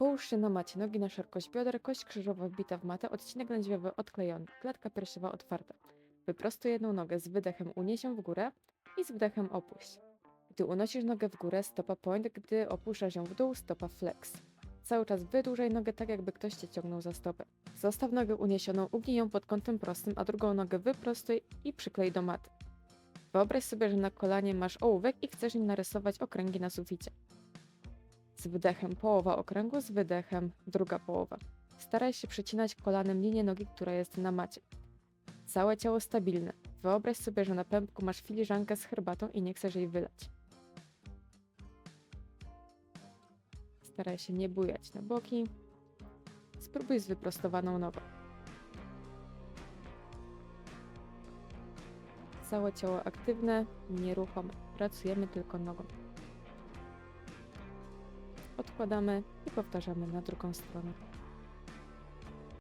Połóż się na macie, nogi na szerokość bioder, kość krzyżowa wbita w matę, odcinek lędźwiowy odklejony, klatka piersiowa otwarta. Wyprostuj jedną nogę, z wydechem unieś ją w górę i z wdechem opuść. Gdy unosisz nogę w górę, stopa point, gdy opuszczasz ją w dół, stopa flex. Cały czas wydłużaj nogę tak, jakby ktoś cię ciągnął za stopę. Zostaw nogę uniesioną, ugnij ją pod kątem prostym, a drugą nogę wyprostuj i przyklej do maty. Wyobraź sobie, że na kolanie masz ołówek i chcesz nim narysować okręgi na suficie. Z wydechem połowa okręgu, z wydechem druga połowa. Staraj się przecinać kolanem linię nogi, która jest na macie. Całe ciało stabilne. Wyobraź sobie, że na pępku masz filiżankę z herbatą i nie chcesz jej wylać. Staraj się nie bujać na boki. Spróbuj z wyprostowaną nogą. Całe ciało aktywne, nieruchome. Pracujemy tylko nogą. Odkładamy i powtarzamy na drugą stronę.